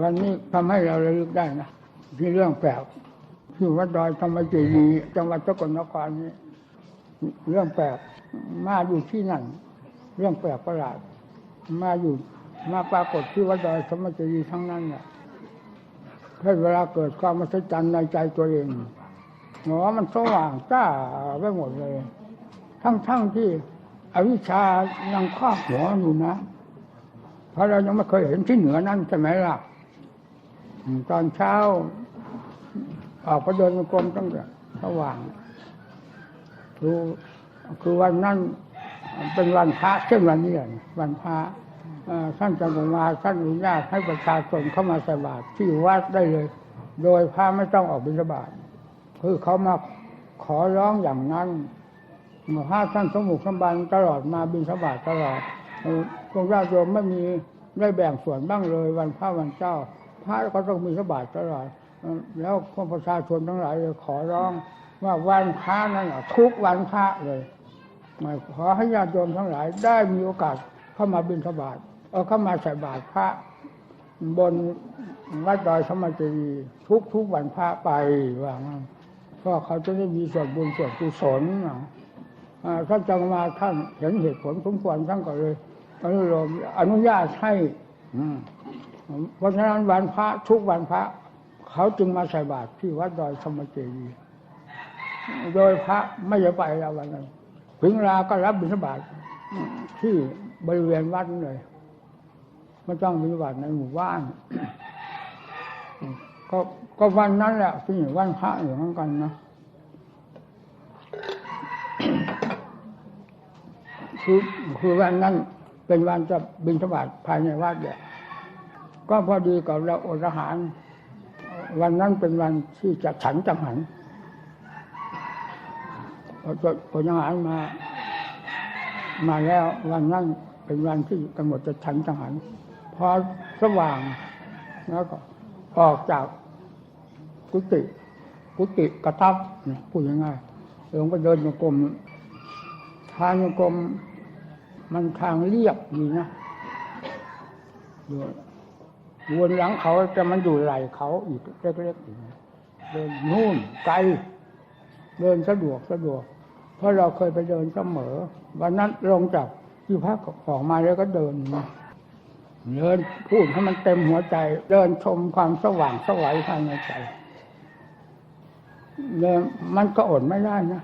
วันนี้ทำให้เราระลึกได้นะที่เรื่องแปลกที่วัดดอยธรรมเจดีจังหวัดสกลนครนี้เรื่องแปลกมาอยู่ที่นั่น เรื่องแปลกประหลาด มาอยู่มาปรากฏที่วัดดอยธรรมเจดีทั้งนั้นเนี่ยให้เวลาเกิดความมหัศจรรย์ในใจตัวเองหนอมันสว่างจ้าไปหมดเลย ทั้งๆที่อวิชายังครอบหัวอยู่นะ ราะเรายังไม่เคยเห็นที่เหนือนั่นใช่ไหมล่ะตอนเช้า ออกไปเดินกรมตั้งแต่สว่างคือคือวันนั้นเป็นวันพระเช่นวันนี้วันพระท่านจะมาท่านอนุญาตให้ประชาชนเข้ามาใส่บาตรที่วัดได้เลย โดยพระไม่ต้องออกบิณฑบาตคือเขามาขอร้องอย่างนั้นพระท่านสมุขสมบันตลอดมาบิณฑบาตตลอด พวกญาติโยมไม่มีได้แบ่งส่วนบ้างเลยวันพระวันเจ้า พระก็ต้องมีสบาตตลอดแล้วพวกประชาชนทั้งหลายเลยขอร้องว่าวันพระนั้นน่ะทุกวันพระเลยขอให้ญาติโยมทั้งหลาย ได้มีโอกาสเข้ามาบิณฑบาตเออเข้ามาใส่บาตรพระ บนวัดดอยธรรมจีทุกทุกวันพระไปว่างั้นเพราเขาจะได้มีส่วนบุญส่วนกุศลนะอ่าท่านจังมาท่านเห็นเหตุผลสมควรท่านก็เลย อนุโลมอนุญาตให้อืมเพราะฉะนั้นวันพระทุกวันพระ เขาจึงมาใส่บาตรที่วัดดอยธรรมเจดีย์โดยพระไม่จะไปแล้ววันนั้นถึงเวลาก็รับบิณฑบาตที่บริเวณวัดนั่นเลยไม่ต้องบิณฑบาตในหมู่บ้านก็ก็วันนั้นแหละที่วันพระอยู่เหมือนกันนะคือคือวันนั้น เป็นวันจะบิณฑบาตภายในวัดเนี่ยก็พอดีกับเราอดอาหาร วันนั้นเป็นวันที่จะฉันจังหันพอจะพอทหารมา มาแล้ววันนั้นเป็นวันที่กำหนดจะฉันทหารพอสว่างแล้วก็ออกจากกุฏิกุฏิกระทับพูดง่ายๆลงไปเดินโยกรมทางโยกรม มันทางเรียบดีนะอยู่วนหลังเขาจะมันอยู่ไหลเขาอีกเล็กๆเดินนู่นไกล เดินสะดวกสะดวก เพราะเราเคยไปเดินเสมอ วันนั้นลงจากที่พักออกมาแล้วก็เดินเดินพูดให้มันเต็มหัวใจ เดินชมความสว่างสวัยภายในใจเดินมันก็อดไม่ได้นะ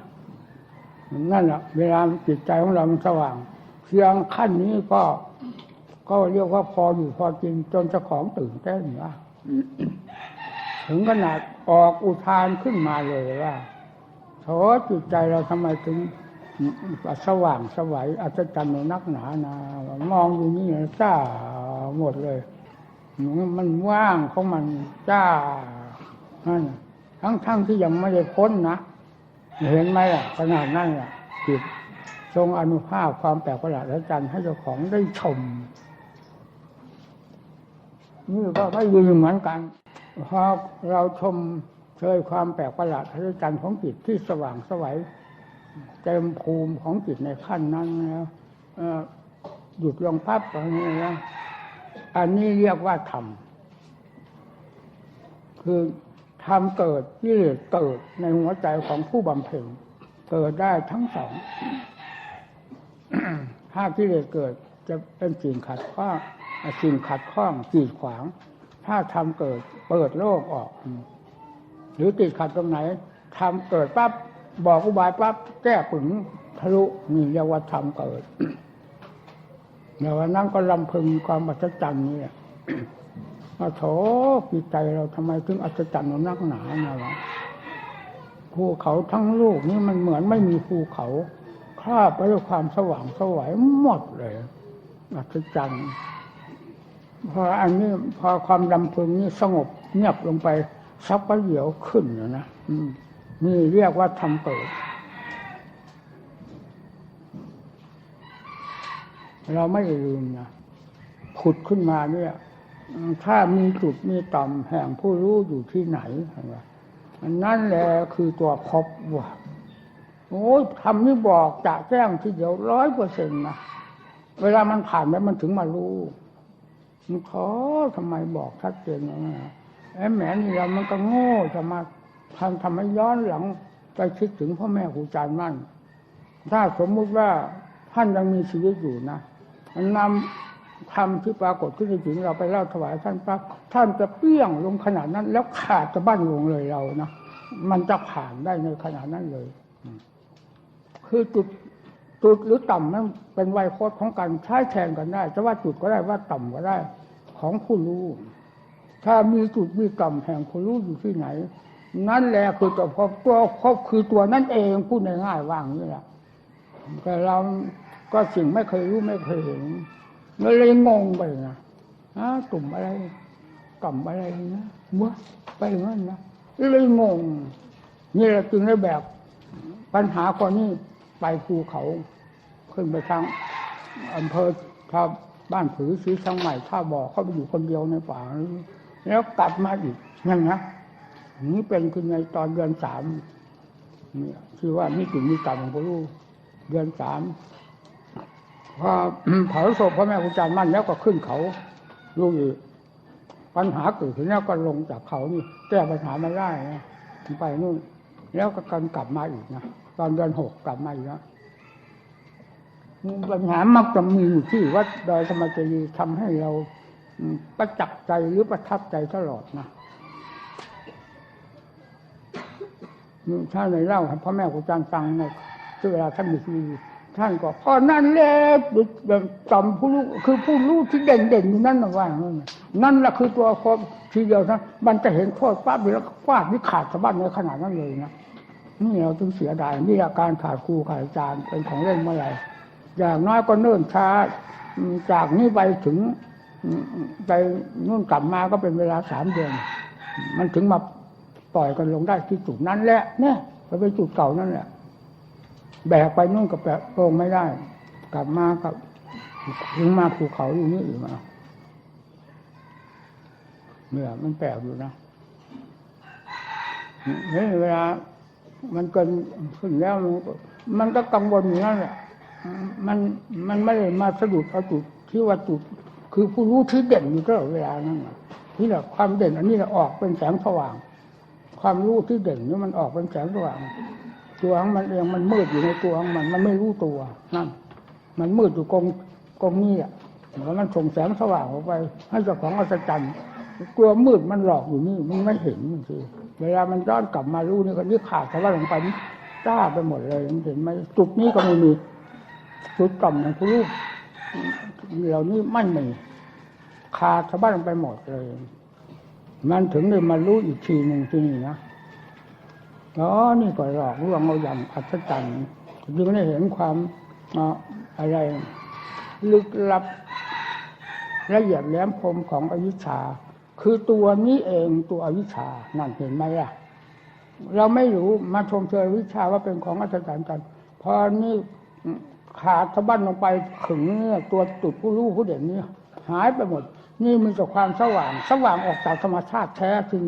นั่นแหละเวลาจิตใจของเรามันสว่าง เพียงขั้นนี้ก็ ก็เรียกว่าพออยู่พอกินจนเจ้าของตื่นเต้นว่าถึงขนาดออกอุทานขึ้นมาเลยว่าโถจิตใจเราทำไมถึงสว่างสวัยอัศจรรย์ในนักหนานะ มองอยู่นี่จ้าหมดเลย มันว่างของมันจ้าทั้งทั้งที่ยังไม่ได้พ้นนะ เห็นไหมล่ะขนาดนั้นล่ะจิต ทรงอนุภาพความแปลกประหลาดอัศจรรย์ให้เจ้าของได้ชมนี่ก็ไม่ลืมเหมือนกันพอเราชมเชยความแปลกประหลาดอัศจรรย์ของจิตที่สว่างสวัยเต็มภูมิของจิตในขั้นนั้นแล้วหยุดลงพับอย่างนี้นะอันนี้เรียกว่าธรรมคือธรรมเกิดกิเลสเกิดในหัวใจของผู้บำเพ็ญเกิดได้ทั้งสอง ถ้ากิเลสเกิดจะเป็นสิ่งขัดข้องสิ่งขัดข้องกีดขวาง ถ้าทำเกิดเปิดโลกออก หรือติดขัดตรงไหนทำเกิดปั๊บบอกอุบายปั๊บแก้ปึงทะลุนี่เยกว่าทำเกิดเดี๋ยววันนั้นก็ลำพึงความอัศจรรย์นี่แหละว่าโถจิตใจเราทำไมถึงอัศจรรย์นักหนานะวะภูเขาทั้งลูกนี่มันเหมือนไม่มีภูเขา ครอบไปด้วยความสว่างสวัยหมดเลยอัศจรรย์พออันนี้พอความลำพึงนี่สงบเงียบลงไปสักประเดี๋ยวขึ้นอยู่นะนี่เรียกว่าทำเปิด เราไม่ลืมนะผุดขึ้นมาเนี่ยถ้ามีจุดมีต่ำแห่งผู้รู้อยู่ที่ไหน อันนั่นแหละคือตัวพบว่า โอ้ยทำนี่บอกจะแจ้งทีเดียวร้อยเปอร์เซ็นต์นะเวลามันผ่านไปมันถึงมารู้มันขอทำไมบอกชัดเจนอย่างนั้ไอ้แหมนี่เรามันก็โง่จะมาทำทำให้ย้อนหลังไปคิดถึงพ่อแม่ครูอาจารย์มั่น ถ้าสมมุติว่าท่านยังมีชีวิตอยู่นะนำธรรมที่ปรากฏขึ้นในถึงเราไปเล่าถวายท่านปั๊บท่านจะเปี้ยงลงขนาดนั้น แล้วขาดจะบ้านลงเลยเรานะมันจะผ่านได้ในขนาดนั้นเลย คือจุดจุดหรือต่ำนั้นเป็นไวยพจน์ของการใช้แทนกันได้จะว่าจุดก็ได้ว่าต่ำก็ได้ของผู้รู้ ถ้ามีจุดมีต่ำแห่งผู้รู้อยู่ที่ไหน นั่นแหละคือตัวพบตัวพบคือตัวนั่นเองพูดง่ายๆว่างนี่แหละแต่เราก็สิ่งไม่เคยรู้ไม่เคยเห็นเลยงงไปนะฮะตุ่มอะไรต่ำอะไรนะเมื่อไปอย่างนั้นนะเลยงงนี่แหละจึงได้แบบปัญหาคนนี้ ไปภูเขาขึ้นไปทางอำเภอท่าบ้านผือสีช่างใหม่ท่าบ่อเข้าไปอยู่คนเดียวในป่าแล้วกลับมาอีกยังนะนี่เป็นคือในตอนเดือนสามนี่คือว่านี่ถึงมีกรรมของพระลูกเดือนสามพอเผาศพพ่อแม่ครูอาจารย์มั่นแล้วก็ขึ้นเขาลูกอีกปัญหาเกิดขึ้นแล้วก็ลงจากเขานี่แก้ปัญหาไม่ได้นะไปนู่นแล้วก็กันกลับมาอีกนะ ตอนเดือนหกกลับมาอีกแล้วปัญหามักจะมีอยู่ที่วัดดอยธรรมจรีทำให้เราประจักษ์ใจหรือประทับใจตลอดนะนี่ถ้าในเล่าให้พ่อแม่ครูอาจารย์ฟังในที่เวลาท่านมีชีวิตท่านก็พอนั่นแหละแบบจำผู้รู้คือผู้รู้ที่เด่นเด่นๆอยู่นั่นนะว่านน่ะนั่นแหละคือตัวครบทีเดียวนะมันจะเห็นโทษปั๊บแล้วฟาดนี่ขาดสะบั้นในขนาดนั้นเลยนะ นี่เราจึงเสียดายนี่อาการขาดครูขาดอาจารย์เป็นของเล่นเมื่อไหร่อย่างน้อยก็เนิ่นช้า จากนี้ไปถึงไปนู่นกลับมาก็เป็นเวลาสามเดือน มันถึงมาปล่อยกันลงได้ที่จุดนั้นแหละเนี่ยไปไปจุดเก่านั่นแหละแบกไปนู่นก็แบกลงไม่ได้ กลับมากับถึงมาภูเขาอยู่นี่อีกมาเนี่ยมันแปลกอยู่นะเนี่ยเวลา มันเกินขึ้นแล้วมันก็กังวลอยู่นั่นแหละมันมันไม่ได้มาสะดุดเอาจุดที่ว่าจุดคือผู้รู้ที่เด่นอยู่ตลอดเวลานั่นน่ะนี่แหละความเด่นอันนี้แหละออกเป็นแสงสว่าง ความรู้ที่เด่นนี่มันออกเป็นแสงสว่าง ตัวของมันเองมันมืดอยู่ในตัวของมันมันไม่รู้ตัวนั่นมันมืดอยู่กองกองนี้อะแล้วมันส่งแสงสว่างออกไป ให้เจ้าของอัศจรรย์ตัวมืดมันหลอกอยู่นี่มันไม่เห็นมันสิ เวลามันย้อนกลับมารู้นี่ก็นี่ขาดแต่ว่าลงไปนี่จ้าไปหมดเลยเห็นไหมจุดนี้ก็ไม่มีจุดกล่ำของผู้รู้เหล่านี้ไม่มีขาดสะบั้นลงไปหมดเลย มันถึงได้มารู้อีกทีหนึ่งที่นี่นะอ๋อนี่ก็หลอกลวงเราอย่างอัศจรรย์จึงได้เห็นความอ่าอะไร ลึกลับละเอียดแหลมคมของอวิชชา คือตัวนี้เองตัวอวิชชานั่นเห็นไหมล่ะ เราไม่รู้มาชมเชยวิชาว่าเป็นของอัศจรรย์กันพอนี่ขาดสะบั้นลงไปขึงเนี่ยตัวจุดผู้รู้ผู้เด่นนี่หายไปหมด นี่มีแต่ความสว่าง สว่างออกจากธรรมชาติแท้จริง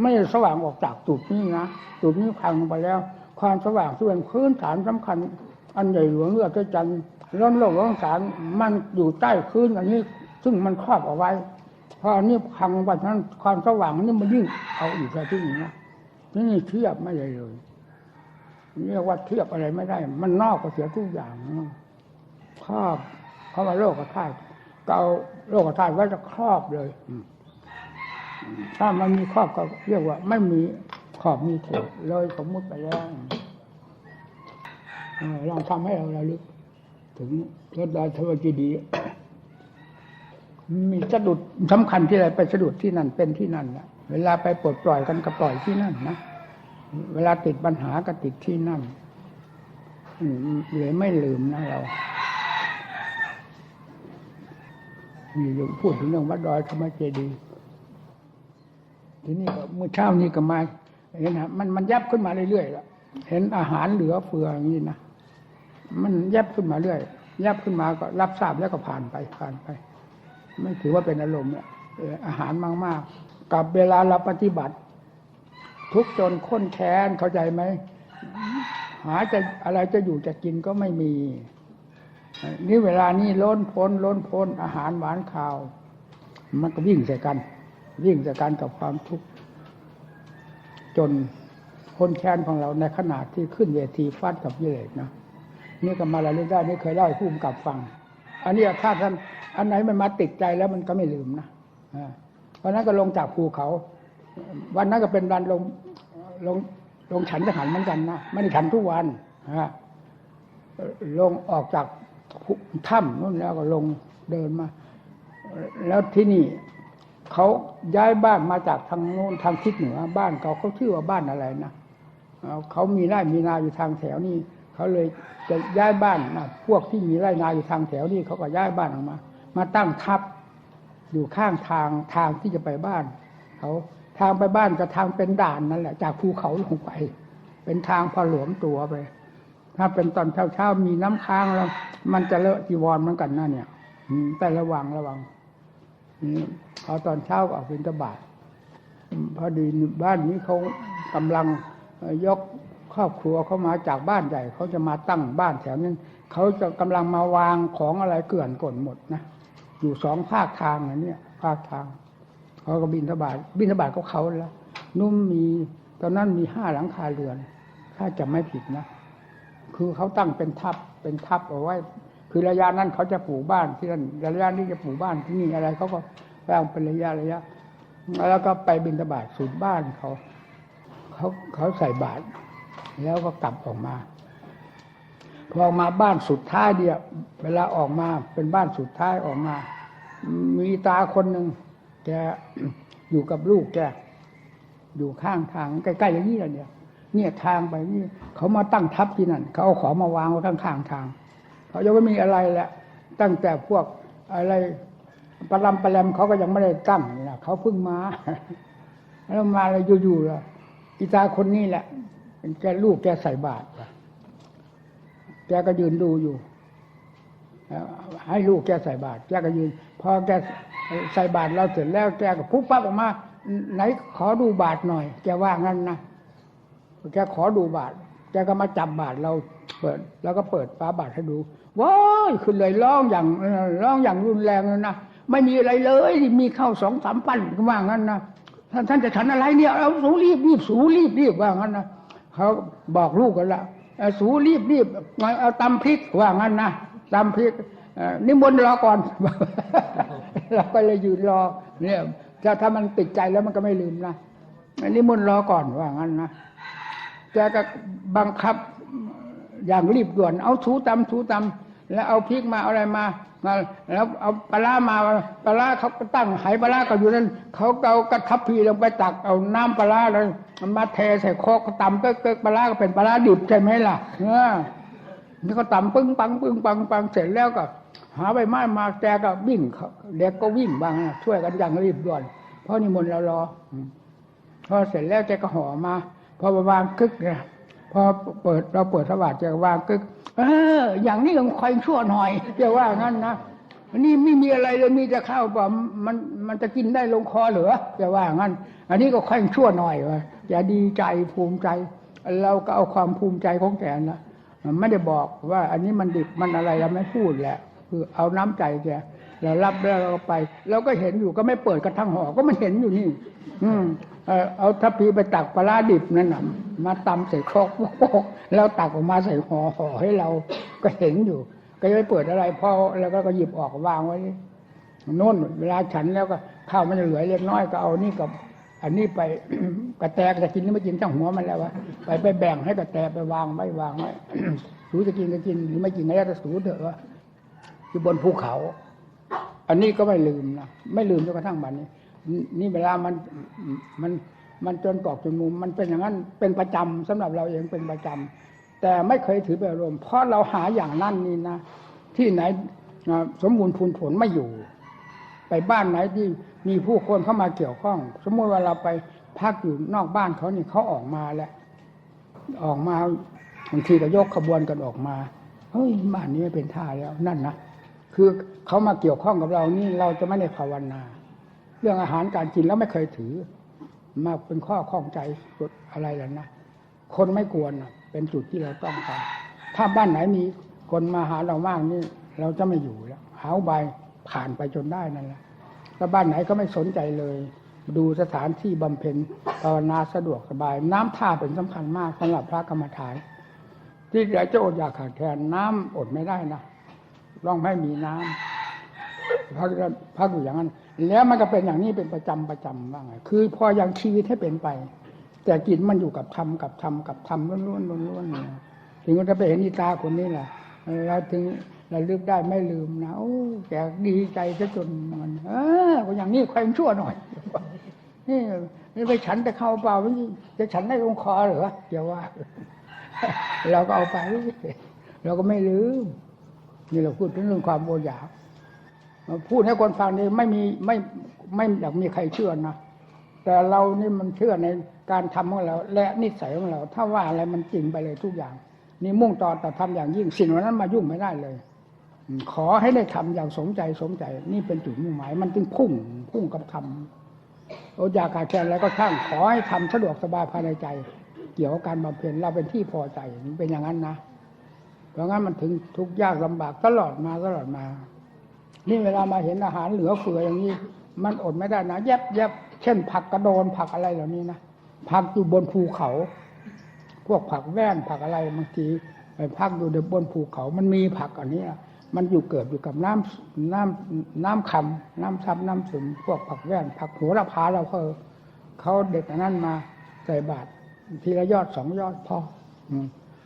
ไม่สว่างออกจากจุดนี้นะจุดนี้พังไปแล้ว ความสว่างที่เป็นพื้นฐานสำคัญ อันใหญ่หลวงเลือดจันทร์ร้อนโลกร้อนสารมันอยู่ใต้พื้นอันนี้ ซึ่งมันครอบเอาไว้ พออันนี้พังไปนั้นความสว่างนี่มันยิ่งเอาอีกที่นี่นะนี่เทียบไม่ได้เลยเรียกว่าเทียบอะไรไม่ได้ มันนอกก็เสียทุกอย่างนะครอบเพราะว่าโลกธาตุเกาโลกธาตุไว้จะครอบเลยอืมถ้ามันมีครอบก็เรียกว่า ไม่มีขอบมีเขตเลยสมมุติไปแล้วเออลองทำให้เราระลึก ถึงรถดอยทวจีดีย์ มีสะดุดสำคัญที่อะไรไปสะดุดที่นั่นเป็นที่นั่นนะเวลาไปปลดปล่อยกันก็ปล่อยที่นั่นนะเวลาติดปัญหาก็ติดที่นั่นเลยไม่ลืมนะเรามีอยู่พูดถึงเรื่องวัดดอยธรรมเจดีย์ทีนี้ก็เมื่อเช้านี้ก็มาเห็นนะมันมันยับขึ้นมาเรื่อยๆแล้วเห็นอาหารเหลือเฟืออย่างนี้นะมันยับขึ้นมาเรื่อยยับขึ้นมาก็รับทราบแล้วก็ผ่านไปผ่านไป ไม่ถือว่าเป็นอารมณ์เนี่ยอาหารมากๆ กับเวลาเราปฏิบัติ ทุกจนข้นแค้นเข้าใจไหมหาจะอะไรจะอยู่จะกินก็ไม่มี นี่เวลานี้ล้นพ้นล้นพ้นอาหารหวานข้าว มันก็วิ่งใส่กัน วิ่งใส่กันกับความทุกข์จนคนแค้นของเราในขณะที่ขึ้นเวทีฟาดกับกิเลสนะนี่ก็มาระลึกได้นี่เคยเล่าให้ผู้กำกับฟัง อันนี้ถ้าท่าน อันไหนมันมาติดใจแล้วมันก็ไม่ลืมนะเพราะนั้นก็ลงจากภูเขา วันนั้นก็เป็นวันลงลงลงฉันทหารเหมือนกันนะไม่ได้ฉันทุกวันฮะลงออกจากถ้ำนู่นแล้วก็ลงเดินมา แล้วที่นี่เขาย้ายบ้านมาจากทางโน้นทางทิศเหนือ บ้านเขาเขาชื่อว่าบ้านอะไรนะเขามีไร่มีนาอยู่ทางแถวนี้เขาเลยจะย้ายบ้านนะพวกที่มีไร่นาอยู่ทางแถวนี้เขาก็ย้ายบ้านออกมา มาตั้งทับอยู่ข้างทางทางที่จะไปบ้านเขาทางไปบ้านก็ทางเป็นด่านนั่นแหละ จากภูเขาลงไป เป็นทางพอหลวมตัวไป ถ้าเป็นตอนเช้าๆมีน้ำค้างแล้ว มันจะเลอะจีวรเหมือนกันนะเนี่ยแต่ระวังระวังพอตอนเช้าก็ออกบิณฑบาตอืมพอดีบ้านนี้เขากำลังยกครอบครัวเขามาจากบ้านใหญ่เขาจะมาตั้งบ้านแถวนั้นเขาจะกำลังมาวางของอะไรเกลื่อนกล่นหมดนะ อยู่สองภาคทางอันเนี้ยภาคทางเขาก็บินทบาทบินทบาทก็เขาแล้วนุ่มมีตอนนั้นมีห้าหลังคาเรือน ถ้าจะไม่ผิดนะ คือเขาตั้งเป็นทับเป็นทับเอาไว้ คือระยะนั้นเขาจะปลูกบ้านที่นั่นระยะนี้จะปลูกบ้านที่นี่อะไรเขาก็สร้างเป็นระยะระยะ แล้วก็ไปบินตบาตสูตรบ้านเขาเขาเขาใส่บาตรแล้วก็กลับออกมา พอมาบ้านสุดท้ายเดียวเวลาออกมาเป็นบ้านสุดท้ายออกมา มีตาคนหนึ่งแกอยู่กับลูกแกอยู่ข้างทางใกล้ๆอย่างนี้แหละเนี่ยเนี่ยทางไปนี่เขามาตั้งทัพที่นั่นเขาเอาของมาวางไว้ข้างๆทางเขายังไม่มีอะไรแหละ ตั้งแต่พวกอะไรปลาลำปลาแลมเขาก็ยังไม่ได้ตั้งนะเขาเพิ่งมา แล้วมาอะไรอยู่ๆล่ะอีตาคนนี้แหละเป็นแกลูกแกใส่บาตร แกก็ยืนดูอยู่ ให้ลูกแกใส่บาตรแกก็ยืน พอแกใส่บาตรเราเสร็จแล้วแกก็ปุ๊บปั๊บออกมา ไหนขอดูบาตรหน่อย แกว่างั้นนะแกขอดูบาทแกก็มาจับบาทเราเปิด แล้วก็เปิดฟ้าบาทให้ดูว้ายขึ้นเลยร้องอย่างร้องอย่างรุนแรงเลยนะไม่มีอะไรเลย มีข้าวสองสามปั้นก็ว่างั้นนะท่านท่านจะฉันอะไรเนี่ยเอาสูรีบรีบสูรีบรีบว่างั้นนะเขาบอกลูกกันละ สูรีบรีบเอาตำพริกว่างั้นนะตำพริกเอ่อนิมนต์รอก่อน เราก็เลยยืนรอ เนี่ยถ้าถ้ามันติดใจแล้วมันก็ไม่ลืมนะนิมนต์รอก่อนว่างั้นนะแกก็บังคับอย่างรีบด่วน เอาถูตำถูตำแล้วเอาพริกมาอะไรมา มาแล้วเอาปลามาปลาเขาก็ตั้งไหปลาร้าก็อยู่นั่นเขาเอากระทับพีลงไปตักเอาน้ำปลาแล้วมันมาเทใส่โคกก็ตำเก๊กเก๊กปลาก็เป็นปลาดิบใช่ไหมล่ะเออนี่ก็ตำปึ้งปังปึ้งปังปังเสร็จแล้วก็หาใบไม้มาแกก็วิ่งเด็กก็วิ่งบ้างช่วยกันอย่างรีบด่วนเพราะนิมนต์เรารอพอเสร็จแล้วแกก็ห่อมา พอมาวางกึกเนี่ยพอเปิดเราเปิดสวัสดิ์แกก็วางกึก เออ อย่างนี้ยังคอยชั่วหน่อยจะว่างั้นนะนี่ไม่มีอะไรเลยมีแต่ข้าวป่ามันมันจะกินได้ลงคอเหรือจะว่างั้น อันนี้ก็ค่อยชั่วหน่อยวะแกดีใจภูมิใจ เราก็เอาความภูมิใจของแกนะไม่ได้บอกว่า อันนี้มันดิบมันอะไรเราไม่พูดแหละคือเอาน้ำใจแก เรารับแล้วเราก็ไป เราก็เห็นอยู่ก็ไม่เปิดกระทั่งห่อก็มันเห็นอยู่นี่ อืมเอาทัพพีไปตักปลาร้าดิบนั่นน่ะมาตำใส่ครกแล้วตักออกมาใส่ห่อห่อให้เราก็เห็นอยู่ ก็ยังไม่เปิดอะไรพอแล้วก็หยิบออกวางไว้โน่นเวลาฉันแล้วก็ข้าวมันจะเหลือเล็กน้อยก็เอานี่กับ อันนี้ไปกระแตกจะกินหรือไม่กินตั้งหัวมันแล้ววะไปไปแบ่งให้กระแตไปวางไว้วางไว้สูจะกินก็กินหรือไม่กินก็แล้วแต่สูเถอะวะอยู่บนภูเขา อันนี้ก็ไม่ลืมนะไม่ลืมจนกระทั่งบัดนนี่นี่เวลามันมันมันจนกรอกจนมุมมันเป็นอย่างนั้นเป็นประจำสำหรับเราเองเป็นประจำแต่ไม่เคยถือเป็นอารมณ์เพราะเราหาอย่างนั้นนี่นะ ที่ไหนสมบูรณ์พูนผลไม่อยู่ ไปบ้านไหนที่มีผู้คนเข้ามาเกี่ยวข้อง สมมติว่าเราไปพักอยู่นอกบ้านเขานี่เขาออกมาแล้วออกมาบางทีก็ยกขบวนกันออกมาเฮ้ยบ้านนี้ไม่เป็นท่าแล้วนั่นนะ คือเขามาเกี่ยวข้องกับเรานี่เราจะไม่ได้ภาวนา เรื่องอาหารการกินแล้วไม่เคยถือ มาเป็นข้อข้องใจอะไรแล้วนะคนไม่กวนเป็นจุดที่เราต้องการถ้าบ้านไหนมีคนมาหาเรามากนี่ เราจะไม่อยู่แล้วหาอุบผ่านไปจนได้นั่นแหละถ้าบ้านไหนก็ไม่สนใจเลย ดูสถานที่บำเพ็ญภาวนาสะดวกสบาย น้ำท่าเป็นสำคัญมากสำหรับพระกรรมฐาน ที่เหลือจะอดอยากขาดแคลนน้ำอดไม่ได้นะ ต้องไม่มีน้ำพักพักอยู่อย่างนั้น แล้วมันก็เป็นอย่างนี้เป็นประจำประจำว่าไงคือพอยังชีวิตให้เป็นไป แต่จิตมันอยู่กับธรรมกับธรรมกับธรรมล้วนๆล้วนๆเนี่ยถึงจะไปเห็นอีตาคนนี้แหละเราถึงเราลึกได้ไม่ลืมนะโอ้แกดีใจซะจนมันเออคนอย่างนี้ใครมชั่วหน่อยนี่นี่ไปฉันแต่เข้าเปล่าไม่จะฉันได้ลงคอเหรอเดี๋ยวว่า เราก็เอาไป เราก็ไม่ลืม นี่เราพูดถึงเรื่องความโออยากพูดให้คนฟังนี่ไม่มีไม่ไม่อยากมีใครเชื่อนะแต่เรานี่มันเชื่อในการทำของเรา และนิสัยของเรา ถ้าว่าอะไรมันจริงไปเลยทุกอย่าง นี่มุ่งต่อแต่ทำอย่างยิ่งสิ่งเหล่านั้นมายุ่งไม่ได้เลย ขอให้ได้ทำอย่างสมใจสมใจ นี่เป็นจุดมุ่งหมาย มันจึงพุ่งพุ่งกับทำโออยากขาดแคลนแล้วก็ช่างขอให้ทำสะดวกสบายภายในใจ เกี่ยวกับการบำเพ็ญเราเป็นที่พอใจเป็นอย่างนั้นนะ เพราะงั้นมันถึงทุกข์ยากลำบากตลอดมาตลอดมา นี่เวลามาเห็นอาหารเหลือเฟืออย่างนี้ มันอดไม่ได้นะแยบแยบเช่น ผักกระโดนผักอะไรเหล่านี้นะผักอยู่บนภูเขา พวกผักแว่นผักอะไรบางทีไปพักอยู่บนภูเขา มันมีผักอันนี้มันอยู่เกิดอยู่กับน้ำน้ำน้ำคำน้ำซับน้ำซึมพวกผักแว่นผักโหระพาเราเขาเขาเด็ดอันนั้นมาใส่บาตรทีละยอดสองยอดพอ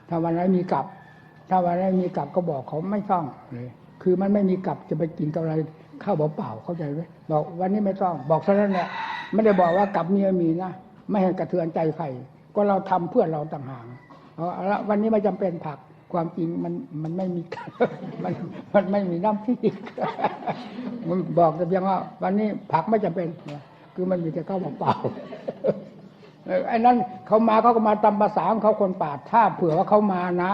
ถ้าวันไหนมีกลับ ถ้าวันไหนมีกลับก็บอกเขาไม่ต้องเลยคือมันไม่มีกลับจะไปกินกับอะไรข้าวเปล่าๆเข้าใจไหมบอกวันนี้ไม่ต้องบอกเท่านั้นแหละไม่ได้บอกว่ากลับมีไม่มีนะไม่ให้กระเทือนใจใครก็เราทำเพื่อเราต่างหากเอาละวันนี้ไม่จำเป็นผักความจริงมันมันไม่มีมันมันไม่มีน้ำพริกมันบอกแต่เพียงว่า วันนี้ผักไม่จำเป็นคือมันมีแต่ข้าวเปล่าอ่อไอ้นั้นเขามาเขาก็มาตามภาษาของเขาคนป่าถ้าเผื่อว่าเขามานะ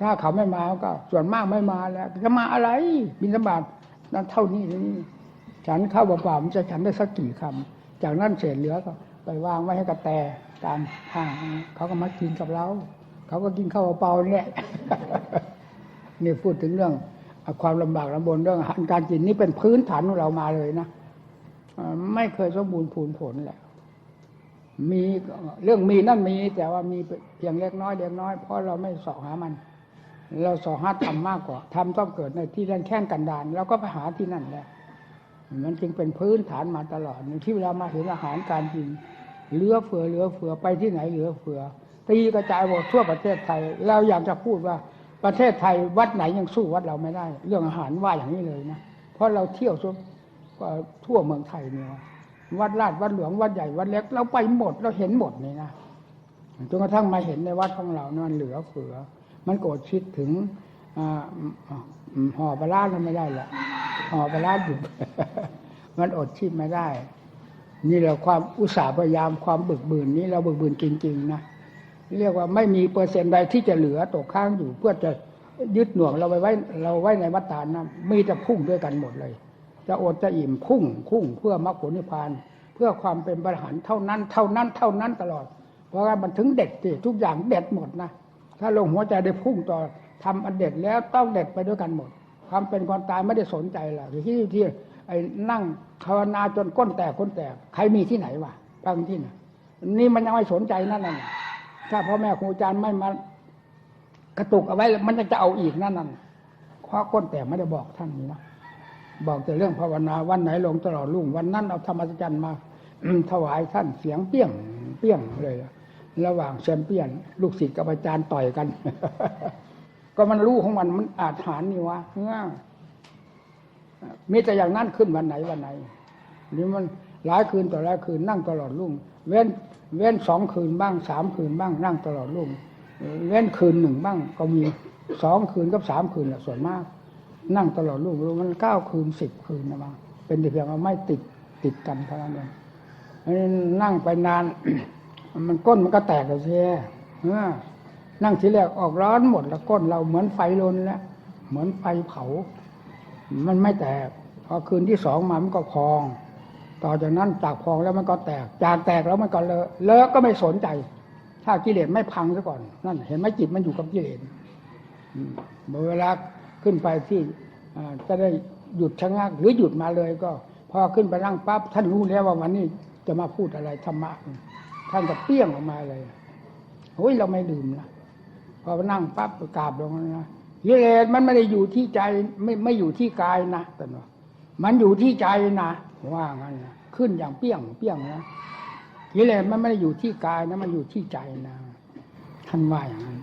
ถ้าเขาไม่มาก็ ส่วนมากไม่มาแล้ว จะมาอะไรบินสบาทนั้นเท่านี้เท่านี้ฉันข้าวเปล่าๆมันจะฉันได้สักกี่คำจากนั้นเศษเหลือก็ไปวางไว้ให้กระแตตามห้างเขาก็มากินกับเรา เขาก็กินข้าวเปล่าเนี่ยนี่พูดถึงเรื่อง ความลำบากลำบนเรื่องอาหารการกินนี่เป็นพื้นฐานของเรามาเลยนะไม่เคยสมบูรณ์พูนผลแหละมีเรื่องมีนั่นมี แต่ว่ามีเพียงเล็กน้อยเล็กน้อยเพราะเราไม่สาะหามัน เราสาะหาทำมากกว่าทำต้องเกิดในที่แรงแข้งกันดานเราก็ไปหาที่นั่นแหละมันจึงเป็นพื้นฐานมาตลอดที่เวลามาเห็นอาหารการกินเหลือเฟือเหลือเฟือไปที่ไหนเหลือเฟือตีกระจายหมดทั่วประเทศไทย เราอยากจะพูดว่าประเทศไทยวัดไหนยังสู้วัดเราไม่ได้ เรื่องอาหารว่าอย่างนี้เลยนะเพราะเราเที่ยวทั่วเมืองไทยเนี่ยวัดลาดวัดหลวงวัดใหญ่วัดเล็กเราไปหมดเราเห็นหมดนี่นะจนกระทั่งมาเห็นในวัดของเรานั่นเหลือเฟือ มันโกรธคิดถึงอ่าอืมห่อปลาร้าไม่ได้แหละห่อปลาร้าอยู่มันอดชิดไม่ได้ นี่เราความอุตสาห์พยายามความบึกบืนนี้เราบึกบืนจริงๆนะเรียกว่าไม่มีเปอร์เซ็นต์ใดที่จะเหลือตกค้างอยู่เพื่อจะยึดหน่วงเราไว้ไว้เราไว้ในวัฏฏานะมีแต่พุ่งด้วยกันหมดเลย จะอดจะอิ่มพุ่งพุ่งเพื่อมรรคผลนิพพาน เพื่อความเป็นบริหารเท่านั้น เท่านั้นเท่านั้นตลอด เพราะว่ามันถึงเด็ดสิทุกอย่างเด็ดหมดนะ ถ้าลงหัวใจได้พุ่งต่อทำอันเด็ดแล้วต้องเด็ดไปด้วยกันหมด ความเป็นความตายไม่ได้สนใจหรอกที่ที่ไอ้นั่งภาวนาจนก้นแตกก้นแตกใครมีที่ไหนวะฟังที่ไหนนี่มันยังไม่สนใจนั่นน่ะถ้าพ่อแม่ครูอาจารย์ไม่มากระตุกเอาไว้มันจะเอาอีกนั่นน่ะเพราะก้นแตกไม่ได้บอกท่านนี่นะบอกแต่เรื่องภาวนาวันไหนลงตลอดรุ่งวันนั้นเอาธรรมจันทร์มาถวายท่านเสียงเปี้ยงเปี้ยงเลย ระหว่างแชมเปี้ยน ลูกศิษย์กับอาจารย์ต่อยกัน ก็มันรู้ของมันมันอาจหารนี่วะง่ามีแต่อย่างนั้นขึ้นวันไหนวันไหนนี่มันหลายคืนต่อหลายคืนนั่งตลอดรุ่ง เว้นเว้นสองคืนบ้างสามคืนบ้างนั่งตลอดรุ่ง เว้นคืนหนึ่งบ้าง ก็มีสองคืนกับสามคืนแหละส่วนมาก นั่งตลอดลูกมันเก้าคืนสิบคืนนะมั้งเป็นแต่เพียงว่าไม่ติดติดกันเท่านั้นเองนั่งไปนาน มันก้นมันก็แตกเลยเสียเออนั่งทีแรกออกร้อนหมดแล้วก้นเราเหมือนไฟลนแล้วเหมือนไฟเผา มันไม่แตกพอคืนที่สองมามันก็พอง ต่อจากนั้นจากพองแล้วมันก็แตก จากแตกแล้วมันก็เลอะเลอะก็ไม่สนใจ ถ้ากิเลสไม่พังซะก่อน นั่น เห็นไหมจิตมันอยู่กับกิเลสอืมเวลาขึ้นไปที่จะได้หยุดชะงักหรือหยุดมาเลยก็ พอขึ้นไปนั่งปั๊บท่านรู้แล้วว่าวันนี้จะมาพูดอะไรธรรมะ ท่านก็เปี้ยงออกมาเลยโอ้ยเราไม่ลืมนะพอไปนั่งปั๊บก็กราบลงนะกิเลสมันไม่ได้อยู่ที่ใจไม่ไม่อยู่ที่กายนะแต่ว่ามันอยู่ที่ใจนะว่างั้นนะขึ้นอย่างเปี้ยงเปี้ยงนะกิเลสมันไม่ได้อยู่ที่กายนะ มันอยู่ที่ใจนะท่านว่าอย่างนั้น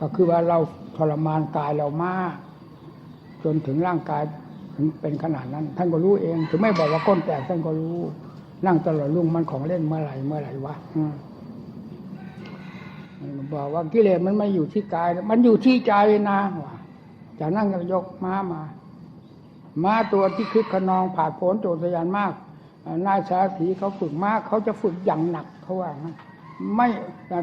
ก็คือว่าเราทรมานกายเรามาก จนถึงร่างกายถึงเป็นขนาดนั้น ท่านก็รู้เอง ถึงไม่บอกว่าก้นแตกท่านก็รู้ นั่งตลอดลุ่งมันของเล่นเมื่อไหร่เมื่อไหร่วะบอกว่ากิเลสมันไม่อยู่ที่กาย มันอยู่ที่ใจนะว่าจากนั่งยกม้ามา ม้าตัวที่คึกขนองผ่าโผนโจรสยานมากนายสาสีเขาฝึกม้าเขาจะฝึกอย่างหนักเขาว่างั้นไม่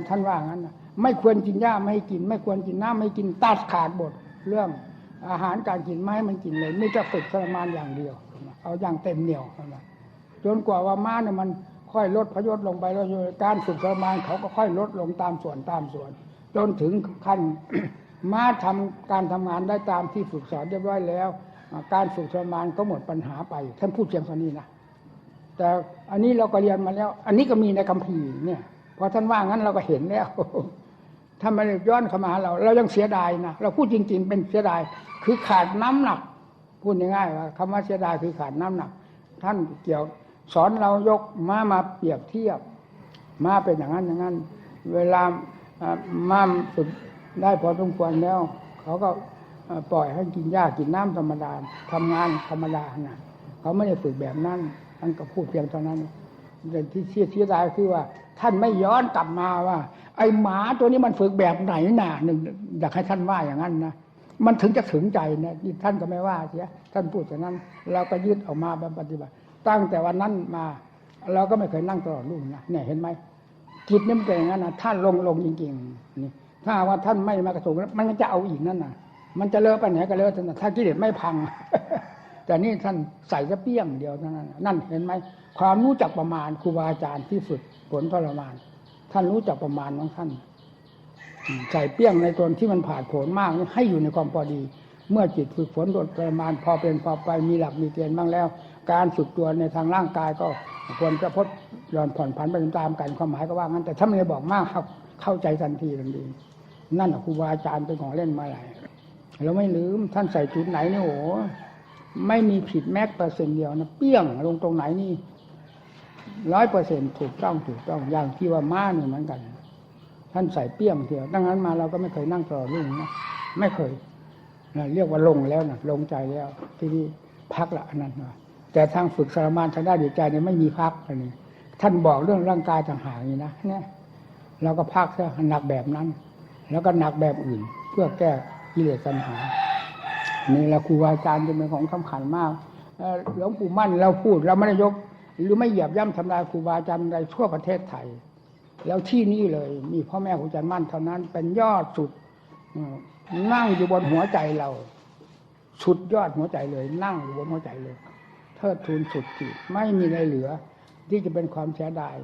ท่านว่างั้นนะไม่ควรกินหญ้าไม่ให้กิน ไม่ควรกินน้ำไม่ให้กินตัดขาดบทเรื่องอาหารการกินไม่ให้มันกินเลยไม่จะฝึกทรมานอย่างเดียว เอาอย่างเต็มเหนียวนะ จนกว่าว่าม้าเนี่ยมันค่อยลดพยศลงไปแล้วการฝึกทรมานเขาก็ค่อยลดลงตามส่วนตามส่วน จนถึงขั้นม้าทำการทำงานได้ตามที่ฝึกสอนเรียบร้อยแล้ว การฝึกทรมานก็หมดปัญหาไปท่านพูดเพียงเท่านี้นะแต่อันนี้เราก็เรียนมาแล้ว อันนี้ก็มีในคัมภีร์เนี่ยพอท่านว่างั้นเราก็เห็นแล้วถ้ามันย้อนเข้ามาหาเรา เรายังเสียดายนะเราพูดจริง ๆ เป็นเสียดาย คือขาดน้ำหนัก พูดง่ายๆว่าคำว่าเสียดายคือขาดน้ำหนัก ท่านเกี่ยว สอนเรายกมามาเปรียบเทียบ มาเป็นอย่างนั้นอย่างนั้น เวลามาฝึกได้พอสมควรแล้ว เขาก็ปล่อยให้กินหญ้ากินน้ำธรรมดาทำงานธรรมดานะเขาไม่ได้ฝึกแบบนั้นท่านก็พูดเพียงเท่านั้นแต่ที่เสียเสียดายคือว่า ท่านไม่ย้อนกลับมาว่า ไอ้หมาตัวนี้มันฝึกแบบไหนน่ะหนึ่งอยากให้ท่านว่าอย่างนั้นนะมันถึงจะถึงใจนะนี่ท่านก็ไม่ว่าเสียท่านพูดแต่างนั้น เราก็ยึดออกมาปฏิบัติ ตั้งแต่วันนั้นมาเราก็ไม่เคยนั่งตลอดรุ่งนะเนี่ยเห็นไหมจิตนี่มันเป็นอย่างนั้นนะท่านลงลงจริงๆนี่ถ้าว่าท่านไม่มากระตุกมันจะเอาอีกนั่นน่ะมันจะเลอะไปไหนก็เลอะแต่ถ้ากิเลสไม่พัง แต่นี่ท่านใส่จะเปี้ยงเดียวเท่านั้นนั่นเห็นไหมความรู้จักประมาณครูบาอาจารย์ที่ฝึกผลทรมาน ท่านรู้จักประมาณของท่านใส่เปี้ยงในตนที่มันผ่านผลมากให้อยู่ในความพอดี เมื่อจิตฝึกฝนโดยประมาณพอเป็นพอไปมีหลักมีเกณฑ์บ้างแล้ว การฝึกตัวในทางร่างกายก็ควรจะพดหย่อนผ่อนผันไปตามกันความหมายก็ว่างั้นแต่ถ้าไม่ได้บอกมากครับเข้าใจทันทีทันทีนั่นครูบาอาจารย์เป็นของเล่นมาหลายเราไม่ลืมท่านใส่จุดไหนนี่โอ้ไม่มีผิดแม้เปอร์เซ็นต์เดียวนะเปี้ยงลงตรงไหนนี่ร้อยเปอร์เซ็นต์ถูกต้องถูกต้องอย่างที่ว่าม้านี่เหมือนกัน ท่านใส่เปี้ยงเดียวดังนั้นมาเราก็ไม่เคยนั่งตลอดรุ่งนะไม่เคยนะเรียกว่าลงแล้วนะลงใจแล้ว ที่นี่พักละอันนั้นนะ แต่ทางฝึกสารมานทางด้านจิตใจเนี่ยไม่มีพักอันนี้ท่านบอกเรื่องร่างกายต่างหากนี่นะเนี่ยเราก็พักซะหนักแบบนั้น แล้วก็หนักแบบอื่น เพื่อแก้กิเลสตัณหานี่แหละครูบาอาจารย์จะเป็นของสำคัญมากเอ่อหลวงปู่มั่นเราพูดเราไม่ได้ยก หรือไม่เหยียบย่ำทำลายครูบาอาจารย์ใดทั่วประเทศไทย แล้วที่นี่เลยมีพ่อแม่ครูอาจารย์มั่นเท่านั้น เป็นยอดสุดนั่งอยู่บนหัวใจเรา สุดยอดหัวใจเลย นั่งอยู่บนหัวใจเลย เทิดทูนสุดจิตไม่มีอะไรเหลือ ที่จะเป็นความเสียดาย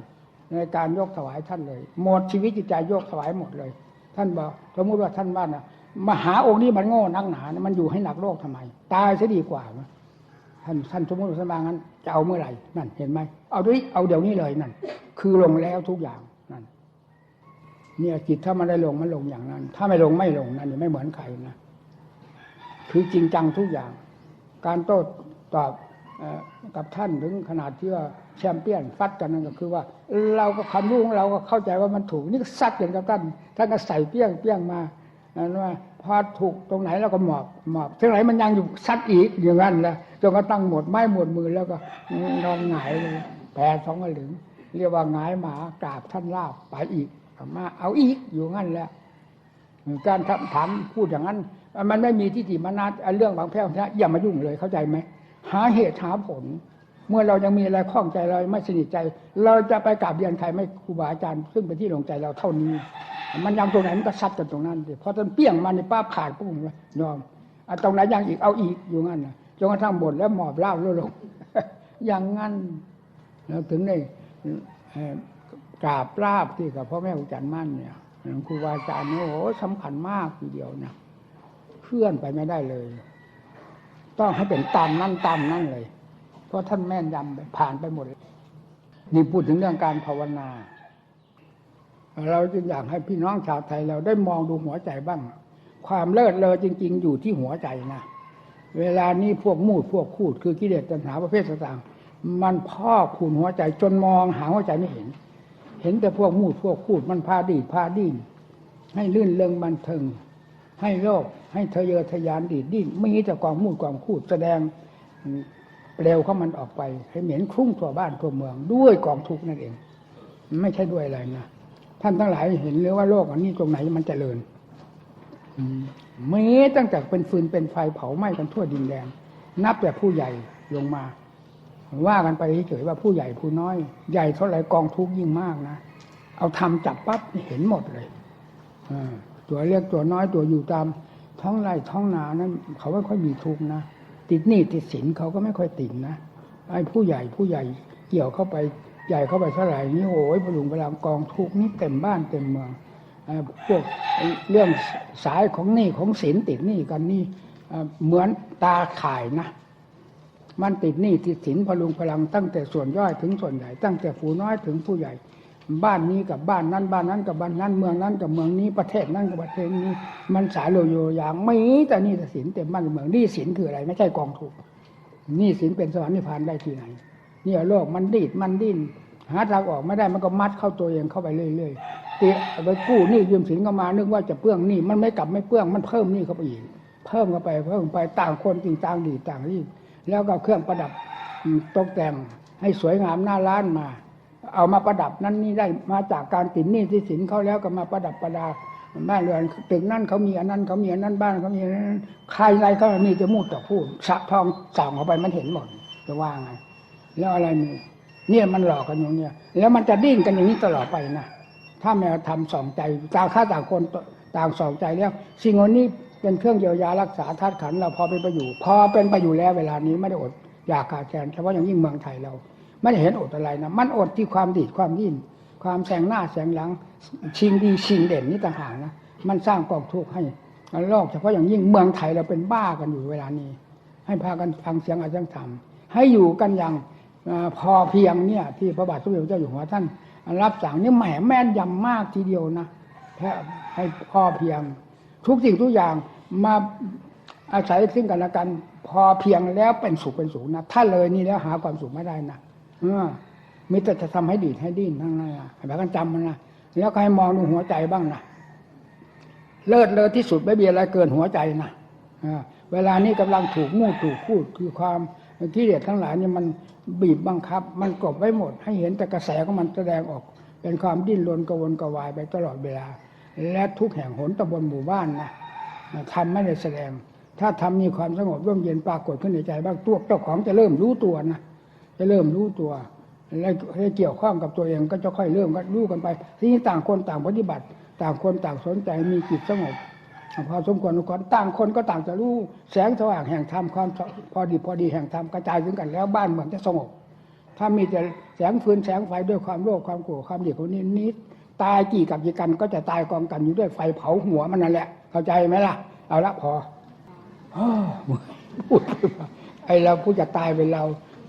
ในการยกถวายท่านเลย หมดชีวิตจิตใจยกถวายหมดเลย ท่านบอกสมมติว่าท่านว่านะมหาองค์นี้มันโง่นักหนานะมันอยู่ให้หนักโลกทำไม ตายซะดีกว่าท่านท่านสมมติว่าท่านว่างั้นจะเอาเมื่อไหร่นั่นเห็นไหมเอาด้วยเอาเดี๋ยวนี้เลยนั่นคือลงแล้วทุกอย่างนั่นเนี่ยจิตถ้ามันได้ลงมันลงอย่างนั้น ถ้าไม่ลงไม่ลงนั่นไม่เหมือนใครนะคือจริงจังทุกอย่าง การโต้ตอบ กับท่านถึงขนาดที่ว่าแชมเปี้ยนฟัดกันนั่นก็คือว่า เราก็ความรู้ของเราก็เข้าใจว่ามันถูกนี่ซัดอย่างกับท่านท่านก็ใส่เปี้ยงเปี้ยงมานั่นว่าพอถูกตรงไหนเราก็หมอบหมอบตรงไหนมันยังอยู่ซัดอีกอย่างนั้นแหละจนกระทั่งหมดไม้หมดมือแล้วก็นอนหงายเลยแผ่สองกระหลึงเรียกว่าหงายหมากราบท่านลาบไปอีกมาเอาอีกอยู่งั้นแหละการถามพูดอย่างนั้น มันไม่มีที่ติมานาเรื่องบางแพ้วนะอย่ามายุ่งเลยเข้าใจไหม หาเหตุหาผล เมื่อเรายังมีอะไรข้องใจเราไม่สนิทใจ เราจะไปกราบเรียนใครไม่ครูบาอาจารย์ ซึ่งเป็นที่ลงใจเราเท่านี้ มันยังตรงไหนมันก็ซัดกันตรงนั้นสิพอท่านเปี้ยงมาในป้าขาดปุ๊บเลยยอมอะตรงไหนยังอีกเอาอีกอยู่งั้นนะจนกระทั่งบ่นแล้วหมอบเล่าลงอย่างงั้นแล้วถึงได้กราบราบที่กับพ่อแม่ครูอาจารย์มั่นเนี่ยครูบาอาจารย์เนี่ยโอ้โหสำคัญมากทีเดียวนะเคลื่อนไปไม่ได้เลย ต้องให้เป็นตามนั่นตามนั่นเลย เพราะท่านแม่นยำไปผ่านไปหมดเลยนี่พูดถึงเรื่องการภาวนา เราจึงอยากให้พี่น้องชาวไทยเราได้มองดูหัวใจบ้าง ความเลิศเลอจริง ๆ อยู่ที่หัวใจนะเวลานี้พวกมูดพวกคูดคือกิเลสตัณหาประเภทต่างๆมันพ่อคูนหัวใจจนมองหาหัวใจไม่เห็น เห็นแต่พวกมูดพวกคูดมันพาดีดพาดิ้นให้ลื่นเริงบันเทิง ให้โลกให้ทะเยอทะยานดีดดิ้นไม่มีแต่กองมูดกองคูดแสดงเปลวเข้ามันออกไป ให้เหม็นคลุ้งทั่วบ้านทั่วเมือง ด้วยกองทุกนั่นเอง ไม่ใช่ด้วยอะไรนะท่านทั้งหลายเห็นหรือว่าโลกอันนี้ตรงไหนมันจเจริญอืมเม้ตั้งแต่เป็นฟืนเป็นไฟเผาไหม้กันทั่วดินแดนนับแต่ผู้ใหญ่ลงมา ว่ากันไปเฉยว่าผู้ใหญ่ผู้น้อย ใหญ่เท่าไหร่กองทุกยิ่งมากนะเอาทำจับปั๊บเห็นหมดเลยอ่า ตัวเล็กตัวน้อยตัวอยู่ตามท้องไร่ท้องนานั้นเขาไม่ค่อยมีทุกข์นะติดหนี้ติดสินเขาก็ไม่ค่อยติดนะไอ้ผู้ใหญ่ผู้ใหญ่เกี่ยวเข้าไปใหญ่เข้าไปเท่าไหร่นี่โอ้ยพลุงพลังกองทุกข์นี่เต็มบ้านเต็มเมืองเอ่อพวกเรื่องสายของหนี้ของสินติดหนี้กันนี่เอ่อเหมือนตาข่ายนะ มันติดหนี้ติดสินพลุงพลังตั้งแต่ส่วนย่อยถึงส่วนใหญ่ตั้งแต่ผู้น้อยถึงผู้ใหญ่ บ้านนี้กับบ้านนั้นบ้านนั้นกับบ้านนั้นเมืองนั้นกับเมืองนี้ประเทศนั้นกับประเทศนี้ มันสายโลโยอย่างไม่แต่นี่แต่สินเต็มบ้านเมืองนี้สินคืออะไร ไม่ใช่กองทุนนี้สินเป็นสวรรค์นิพพานได้ที่ไหนนี่โลกมันดีดมันดิ้นหาทางออกไม่ได้มันก็มัดเข้าตัวเองเข้าไปเรื่อยๆตีเอาไปกู้หนี้ยืมสินเข้ามานึกว่าจะเปื้องหนี้มันไม่กลับไม่เปื้องมันเพิ่มหนี้เข้าไปอีกเพิ่มเข้าไปเพิ่มไปต่างคนจริงต่างดีต่างรีบแล้วก็เครื่องประดับตกแต่งให้สวยงามหน้าร้านมา เอามาประดับนั้นนี่ได้มาจากการติดหนี้ที่สินเขาแล้วก็มาประดับประดาบ้านเรือนตึกนั่นเขามีอันนั้นเขามีอันนั้นบ้านเขามีอันนั้นใครอะไรก็มีจะมูดต่อพูดสะทองส่องเข้าไปมันเห็นหมดจะว่าไงแล้วอะไรมีเนี่ยมันหลอกกันอย่างเนี้ยแล้วมันจะดิ้นกันอย่างนี้ตลอดไปนะถ้าแมวทำสองใจต่างข้าต่างคนต่างสองใจแล้วสิ่งนี้เป็นเครื่องเยียวยารักษาธาตุขันเราพอเป็นไปอยู่ พอเป็นไปอยู่แล้วเวลานี้ไม่ได้อดอยากขาดแคลนเฉพาะอย่างยิ่งเมืองไทยเรา ไม่ได้เห็นอดอะไรนะ มันอดที่ความดีความยิ่นความแสงหน้าแสงหลัง ชิงดีชิงเด่นนี่ต่างหากนะ มันสร้างกองทุกข์ให้โลกเฉพาะอย่างยิ่งเมืองไทยเราเป็นบ้ากันอยู่เวลานี้ ให้พากันฟังเสียงอาจารย์ธรรมให้อยู่กันอย่างอพอเพียงเนี่ยที่พระบาทสมเด็จพระเจ้าอยู่หัวท่านรับสั่งนี่แหมแม่นยำมากทีเดียวนะแค่ให้พอเพียง ทุกสิ่งทุกอย่างมาอาศัยซึ่งกันและกัน พอเพียงแล้วเป็นสุขเป็นสุขนะถ้าเลยนี่แล้วหาความสุขไม่ได้นะ อมิต่จะทำให้ดีดให้ดิ้นทั้งนั้นนะให้พากันจำมันนะแล้วก็ให้มองดูหัวใจบ้างนะเลิศเลอที่สุดไม่มีอะไรเกินหัวใจนะอ่าเวลานี้กำลังถูกมู่ถูกพูดคือความกิเลสทั้งหลายนี่มันบีบบังคับ มันกดไว้หมด ให้เห็นแต่กระแสของมันแสดงออก เป็นความดิ้นรนกระวนกระวายไปตลอดเวลา และทุกแห่งหนตำบลหมู่บ้านนะทำไม่ได้แสดง ถ้าทำมีความสงบร่มเย็นปรากฏขึ้นในใจบ้างตัวเจ้าของจะเริ่มรู้ตัวนะ จะเริ่มรู้ตัวและให้เกี่ยวข้องกับตัวเองก็จะค่อยเริ่มก็รู้กันไปทีนี้ต่างคนต่างปฏิบัติ ต่างคนต่างสนใจมีจิตสงบพอสมควรทุกคนต่างคนก็ต่างจะรู้แสงสว่างแห่งธรรมความพอดีพอดีแห่งธรรมกระจายถึงกันแล้วบ้านเมืองจะสงบ ถ้ามีแต่แสงฟืนแสงไฟด้วยความโลภความโกรธความเดียดคนนี้นิดตายกี่กับกี่กันก็จะตายกองกันอยู่ด้วยไฟเผาหัวมันนั่นแหละ เข้าใจไหมล่ะ เอาละพออ้าวพูดไปว่าไอเราผู้จะตายเป็นเรา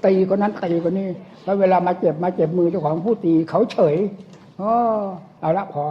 ตีคนนั้นตีคนนี้แล้วเวลามาเจ็บมาเจ็บมือเจ้าของผู้ตีเขาเฉยอ๋อเอาละพอ